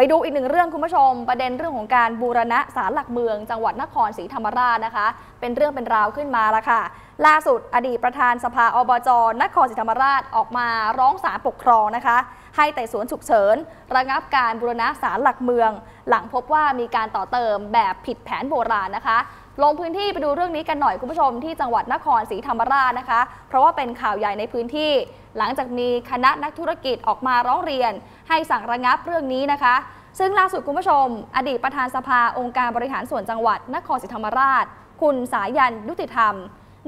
ไปดูอีกหนึ่งเรื่องคุณผู้ชม ประเด็นเรื่องของการบูรณะศาลหลักเมือง จังหวัดนครศรีธรรมราชนะคะ เป็นเรื่องเป็นราวขึ้นมาแล้วค่ะ ล่าสุดอดีตประธานสภาอบจนครศรีธรรมราชออกมาร้องศาลปกครองนะคะ ให้ไต่สวนฉุกเฉิน ระงับการบูรณะศาลหลักเมือง หลังพบว่ามีการต่อเติมแบบผิดแผนโบราณนะคะลงพื้นที่ไปดูเรื่องนี้กันหน่อยคุณผู้ชมที่จังหวัดนครศรีธรรมราชนะคะ เพราะว่าเป็นข่าวใหญ่ในพื้นที่ หลังจากมีคณะนักธุรกิจออกมาร้องเรียน ให้สั่งระงับเรื่องนี้นะคะ ซึ่งล่าสุดคุณผู้ชม อดีตประธานสภาองค์การบริหารส่วนจังหวัด นครศรีธรรมราช คุณสายันยุติธรรม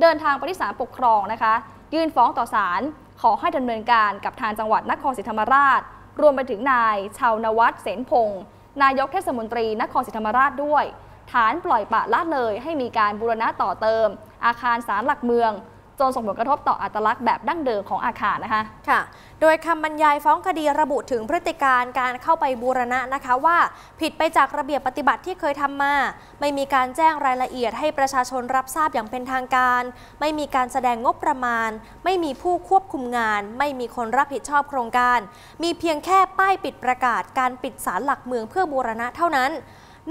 เดินทางไปที่ศาลปกครองนะคะ ยื่นฟ้องต่อศาลขอให้ดำเนินการกับทางจังหวัดนครศรีธรรมราช รวมไปถึงนายชาวนวัฒน์เสนพงศ์ นายกเทศมนตรีนครศรีธรรมราชด้วย ฐานปล่อยปะละเลยให้มีการบูรณะต่อเติม อาคารศาลหลักเมือง จนส่งผลกระทบต่ออัตลักษณ์แบบดั้งเดิมของอาคารนะคะค่ะ โดยคำบรรยายฟ้องคดีระบุถึงพฤติการการเข้าไปบูรณะนะคะว่า ผิดไปจากระเบียบปฏิบัติที่เคยทำมา ไม่มีการแจ้งรายละเอียดให้ประชาชนรับทราบอย่างเป็นทางการ ไม่มีการแสดงงบประมาณ ไม่มีผู้ควบคุมงาน ไม่มีคนรับผิดชอบโครงการ มีเพียงแค่ป้ายปิดประกาศการปิดศาลหลักเมืองเพื่อบูรณะเท่านั้น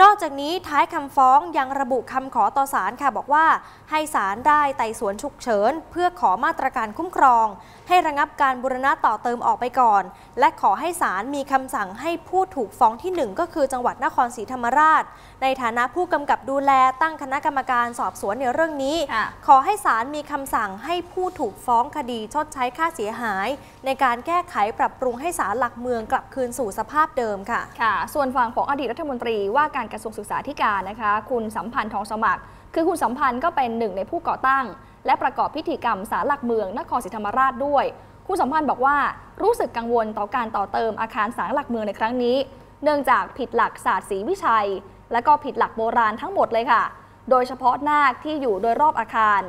นอกจากนี้ท้ายคำฟ้องยังระบุคำขอต่อศาลค่ะบอกว่า ให้ศาลได้ไต่สวนฉุกเฉิน เพื่อขอมาตรการคุ้มครอง ให้ระงับการบูรณะต่อเติมออกไปก่อน และขอให้ศาลมีคำสั่งให้ผู้ถูกฟ้องที่หนึ่งก็คือจังหวัดนครศรีธรรมราช ในฐานะผู้กำกับดูแลตั้งคณะกรรมการสอบสวนในเรื่องนี้ค่ะขอให้ศาลมีคำสั่งให้ผู้ถูกฟ้องคดีชดใช้ค่าเสียหาย ในการแก้ไขปรับปรุงให้ศาลหลักเมืองกลับคืนสู่สภาพเดิมค่ะค่ะ ส่วนฝั่งของอดีตรัฐมนตรีว่าการกระทรวงศึกษาธิการนะคะ คุณสัมพันธ์ทองสมัคร คือคุณสัมพันธ์ก็เป็นหนึ่งในผู้ก่อตั้ง และประกอบพิธีกรรมศาลหลักเมืองนครศรีธรรมราชด้วย คุณสัมพันธ์บอกว่ารู้สึกกังวลต่อการต่อเติมอาคารศาลหลักเมืองในครั้งนี้ เนื่องจากผิดหลักศาสตร์ศรีวิชัย และก็ผิดหลักโบราณทั้งหมดเลยค่ะ โดยเฉพาะนาคที่อยู่โดยรอบอาคาร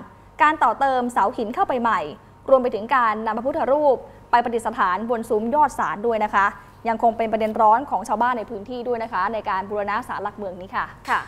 การต่อเติมเสาหินเข้าไปใหม่ รวมไปถึงการนำพระพุทธรูป ไปประดิษฐานบนซุ้มยอดศาลด้วยนะคะ ยังคงเป็นประเด็นร้อนของชาวบ้านในพื้นที่ด้วยนะคะ ในการบูรณะศาลหลักเมืองนี้ค่ะค่ะ